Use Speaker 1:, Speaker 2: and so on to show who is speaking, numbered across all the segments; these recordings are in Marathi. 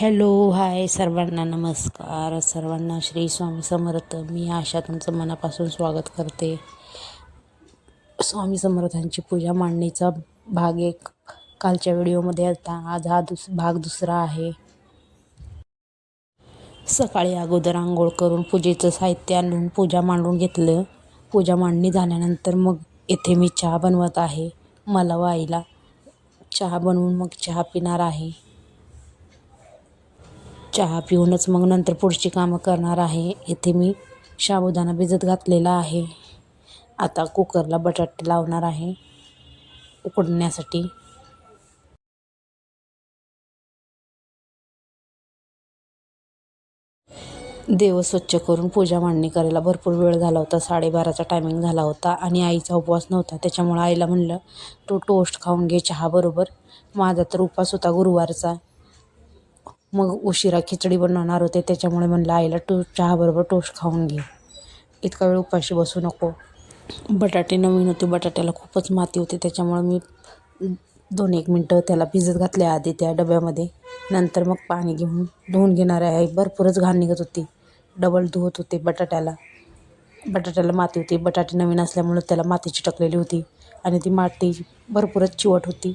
Speaker 1: हॅलो हाय सर्वांना नमस्कार. सर्वांना श्री स्वामी समर्थ. मी आशा तुमचं मनापासून स्वागत करते. स्वामी समर्थांची पूजा मांडणीचा भाग एक. कालच्या व्हिडिओमध्ये आता आज हा दुस भाग दुसरा आहे. सकाळी अगोदर आंघोळ करून पूजेचं साहित्य आणून पूजा मांडून घेतलं. पूजा मांडणी झाल्यानंतर मग येथे मी चहा बनवत आहे. मला व आईला चहा बनवून मग चहा पिणार आहे. चहा पिऊनच मग नंतर पुढची कामं करणार आहे. येथे मी साबुदाणा भिजत घातलेला आहे. आता कुकरला बटाटे लावणार आहे. उकडण्यासाठी. देव स्वच्छ करून पूजा मांडणी करायला भरपूर वेळ झाला होता. साडेबाराचा टायमिंग झाला होता आणि आईचा उपवास नव्हता. त्याच्यामुळं आईला म्हणलं तू टोस्ट खाऊन घे चहाबरोबर माझा तर उपवास होता गुरुवारचा. मग उशिरा खिचडी बनवणार होते त्याच्यामुळे म्हणलं आईला टो चहाबरोबर टोस्ट खाऊन घे. इतका वेळ उपाशी बसू नको. बटाटे नवीन होते बटाट्याला खूपच माती होती त्याच्यामुळे मी दोन एक मिनटं त्याला भिजत घातले आधी त्या डब्यामध्ये. नंतर मग पाणी घेऊन धुवून घेणार आहे भरपूरच घाण निघत होती. डबल धुवत होते बटाट्याला. बटाट्याला माती होती बटाटे नवीन असल्यामुळं त्याला माती चिटकलेली होती आणि ती माती भरपूरच चिवट होती.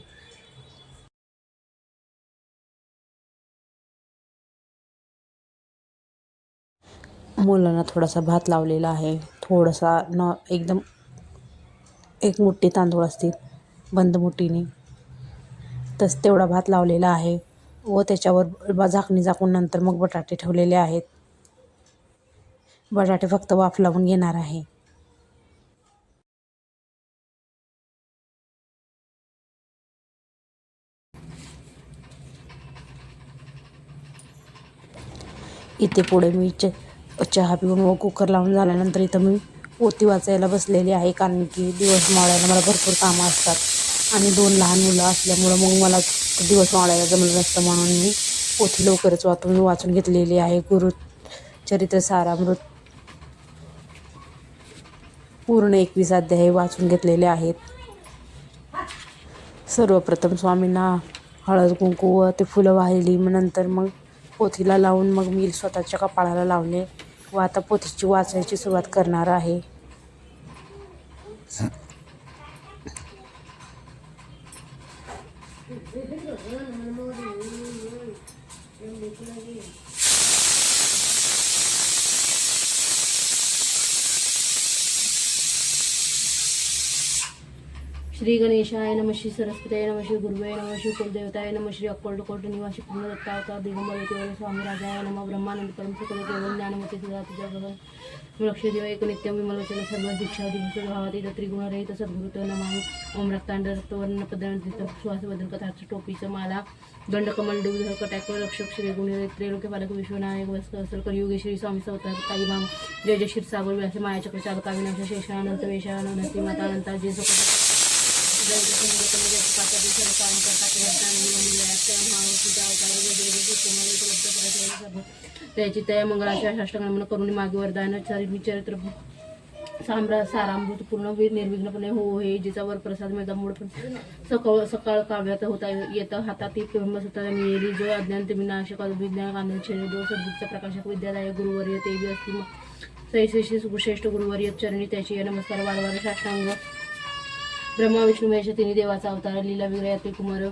Speaker 1: मुलांना थोडासा भात लावलेला आहे. थोडासा न एकदम एक मुठ्ठी तांदूळ असतील बंद मुठीने तस तेवढा भात लावलेला आहे व त्याच्यावर झाकणी झाकून नंतर मग बटाटे ठेवलेले आहेत. बटाटे फक्त वाफ लावून घेणार आहे. इथे पुढे मी च चहा पिऊन व कुकर लावून झाल्यानंतर इथं मी पोथी वाचायला बसलेली आहे कारण की दिवस मावळायला मला भरपूर कामं असतात. आणि दोन लहान मुलं असल्यामुळं मग मला दिवस मावळायला जमलं नसतं म्हणून मी पोथी लवकरच वाचून वाचून घेतलेली आहे. गुरु चरित्र सारामृत पूर्ण एकवीस अध्याय वाचून घेतलेले आहेत. सर्वप्रथम स्वामींना हळद कुंकू व ते फुलं वाहिली मग नंतर मग पोथीला लावून मग मी स्वतःच्या कपाळाला लावले. व आता पोथीची वाचायची सुरुवात करणार आहे.
Speaker 2: श्री गणेशाय नम श्री सरस्वतीय नम श्री गुरुवे नम श्री कुलदेवताय नम श्री अक्कोट निवासी पूर्णदत्तावतार दिगंबर देव स्वामी राजाय नम ब्रह्मानंद परम सुखद केवल ज्ञानमती सुधा तुझ्या भगवान। लक्षदेव एक नित्यम विमलोचन सर्व दीक्षा दिवस भावाती त्रिगुण रहित सद्गुरुत नमामि। ओम रक्तांड रक्तवर्ण पदनंदित सुहास बदल कथाचं टोपीचं माला। दंडकमल डुग कटाक रक्षक श्री गुण त्रैलोक्य पालक विश्वनायक वस्त्र असल कलियुगे श्री स्वामी सवतार माम जय जय क्षीरसागर व्यास मायाचक्र चालका विनाश शेषानंत वेशानंद माता अनंता। जे त्याची तया मंगळाच्या शास्त्रगण करून मागे वरदान चरित्र चरित्र साम्रा सारामृत पूर्ण निर्विघ्नपणे हो हे जिचा वर प्रसाद मिळता मूळ पण सकाळ सकाळ काव्यात होता येतं हातात ती ब्रह्मसुता मिळेली. जो अज्ञान ते विनाशक विज्ञान आनंद छेद जो सद्गुप्त प्रकाशक विद्यालय गुरुवर्य ते बी असतील सैश्रेष्ठी गुरुवर्य चरणी त्याची नमस्कार वारंवार साष्टांग ब्रह्मा विष्णू महेश तिन्ही देवाचा अवतार लीला विग्रह ते कुमार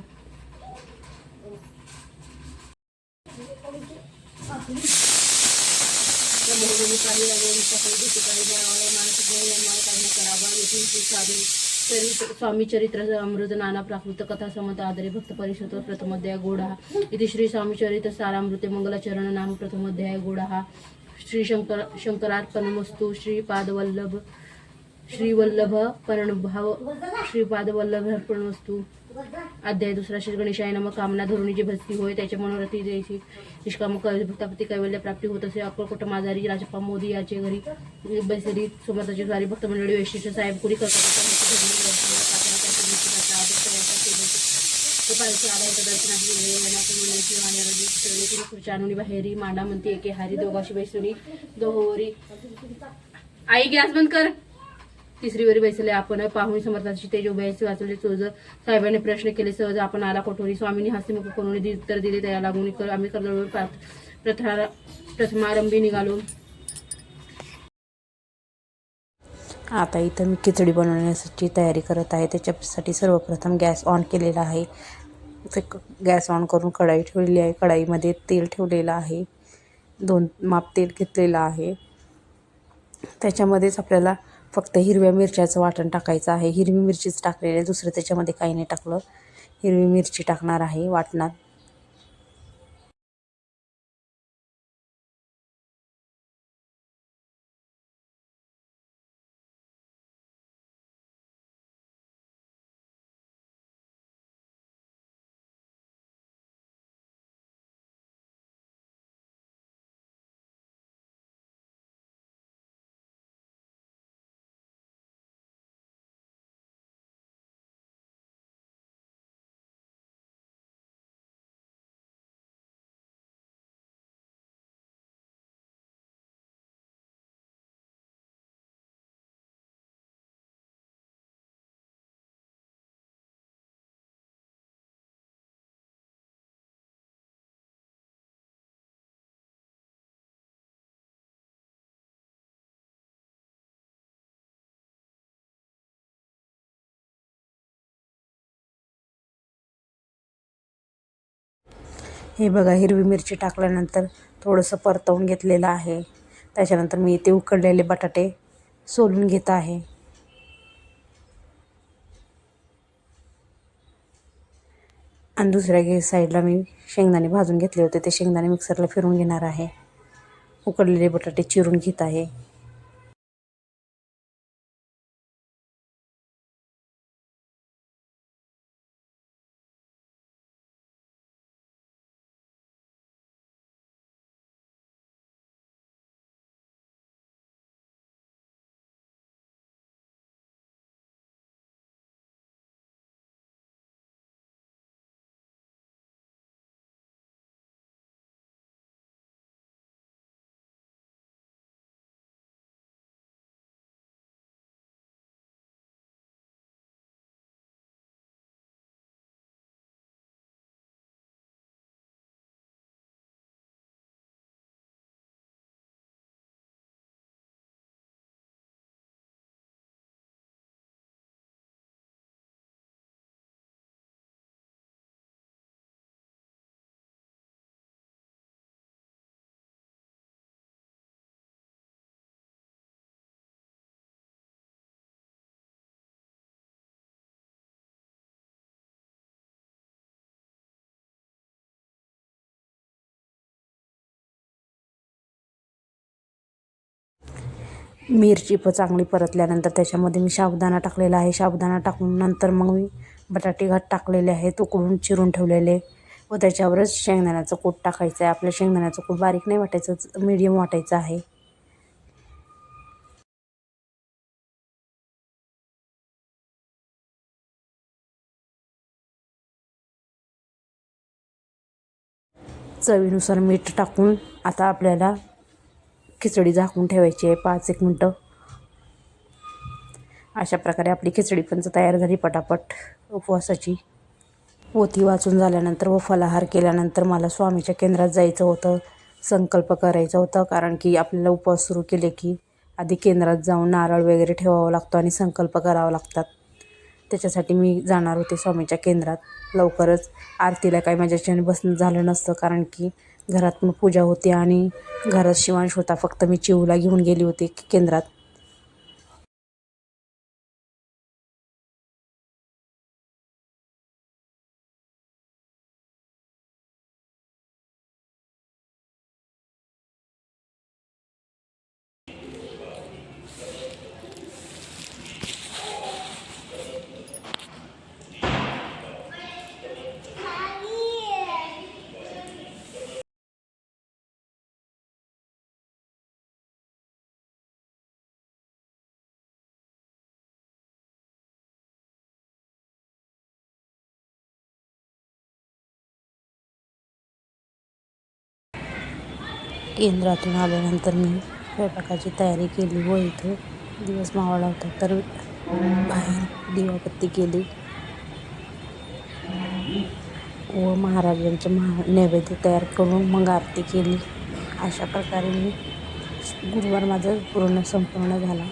Speaker 2: स्वामी चरित्र अमृत नाना प्राकृत कथा समत आदरे भक्त परिषद प्रथमोध्याय गोडा. इथे श्री स्वामी चरित्र सारामृते मंगलाचरण नाम प्रथमोध्याय गोडा. श्री शंकर शंकरार्पणमस्तु श्रीपादवल्लभ श्रीवल्लभ परणभाव श्रीपादवल्लभ अर्पणवस्तू अध्याय दुसरा श्री गणेशाय नम. कामना धरुणीची जी भक्ती होय त्याच्या मनोरथी द्यायची. निष्काम भक्तापती कैवल्य प्राप्ती होत असे अक्कलकोट माजारी राजप्पा मोदी याचे घरी बैसरी सोबतचे द्वारी भक्त मंडळी वैशिष्ट्य साहेब कुरी खुर्च्यानुनी बाहेरी मांडा म्हणते एके हारी दोघाशी बैसुनी दोहोरी. आई गॅस बंद कर. तिसरी वेळी बैसले आपण. पाहुणी समर्थांची तेज उभ्याची वाचवले चोज. साहेबांनी प्रश्न केले सहज आपण आला कोठोरी. स्वामींनी हास्यमुख करून उत्तर दिले त्याला लागून कर- आम्ही कर्दळून प्रथा प्रथमारंभी निघालो.
Speaker 1: आता इथं मी खिचडी बनवण्याची तयारी करत आहे. त्याच्यासाठी सर्वप्रथम गॅस ऑन केलेला आहे. ते क- गॅस ऑन करून कढाई ठेवलेली आहे. कढाईमध्ये तेल ठेवलेलं आहे. दोन माप तेल घेतलेलं आहे. त्याच्यामध्येच आपल्याला फक्त हिरव्या मिरच्याचं वाटण टाकायचं आहे. हिरवी मिरचीच टाकलेली आहे. दुसरं त्याच्यामध्ये काही नाही टाकलं. हिरवी मिरची टाकणार आहे वाटणात. हे बघा हिरवी मिरची टाकल्यानंतर थोडंसं परतवून घेतलेलं आहे. त्याच्यानंतर मी ते उकडलेले बटाटे सोलून घेत आहे. आणि दुसऱ्या साईडला मी शेंगदाणे भाजून घेतले होते. ते शेंगदाणे मिक्सरला फिरून घेणार आहे. उकडलेले बटाटे चिरून घेत आहे. मिरची प चांगली परतल्यानंतर त्याच्यामध्ये मी साबुदाणा टाकलेला आहे. साबुदाणा टाकून नंतर मग मी बटाटे घाट टाकलेले आहेत उकळून चिरून ठेवलेले. व त्याच्यावरच शेंगदाण्याचं कूट टाकायचं आहे. आपल्या शेंगदाण्याचं कूट बारीक नाही वाटायचं मीडियम वाटायचं आहे. चवीनुसार मीठ टाकून आता आपल्याला खिचडी झाकून ठेवायची आहे पाच एक मिनटं. अशा प्रकारे आपली खिचडी पण तयार झाली पटापट उपवासाची. पोथी वाचून झाल्यानंतर व फलाहार केल्यानंतर मला स्वामीच्या केंद्रात जायचं होतं संकल्प करायचा होता कारण की आपल्याला उपवास सुरू केले की आधी केंद्रात जाऊन नारळ वगैरे ठेवावा लागतो आणि संकल्प करावा लागतात. त्याच्यासाठी मी जाणार होते स्वामीच्या केंद्रात. लवकरच आरतीला काही माझ्याच्याने बसणं झालं नसतं कारण की घरात मग पूजा होती आणि घरात शिवांश होता. फक्त मी चिऊला घेऊन गेली होती केंद्रात. केंद्रातून आल्यानंतर मी स्वयंपाकाची तयारी केली. व इथे दिवस मावळला होता. तर बाहेर दिवाबत्ती केली. व महाराजांचे महा नैवेद्य तयार करून मग आरती केली. अशा प्रकारे मी गुरुवार माझा पूर्ण संपूर्ण झाला.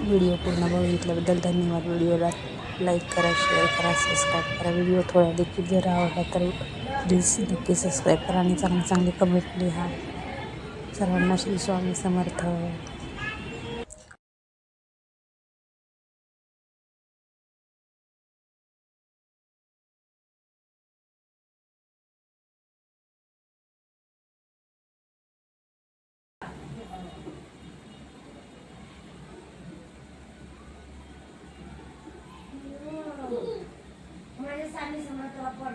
Speaker 1: व्हिडिओ पूर्ण बघितल्याबद्दल धन्यवाद. व्हिडिओला लाईक करा शेअर करा सबस्क्राईब करा. व्हिडिओ थोडा देखील जर आवडला तर di sedikit subscriber ini sangat-sangat dikemik lihat calon masih suami semerto Sampai sama telepon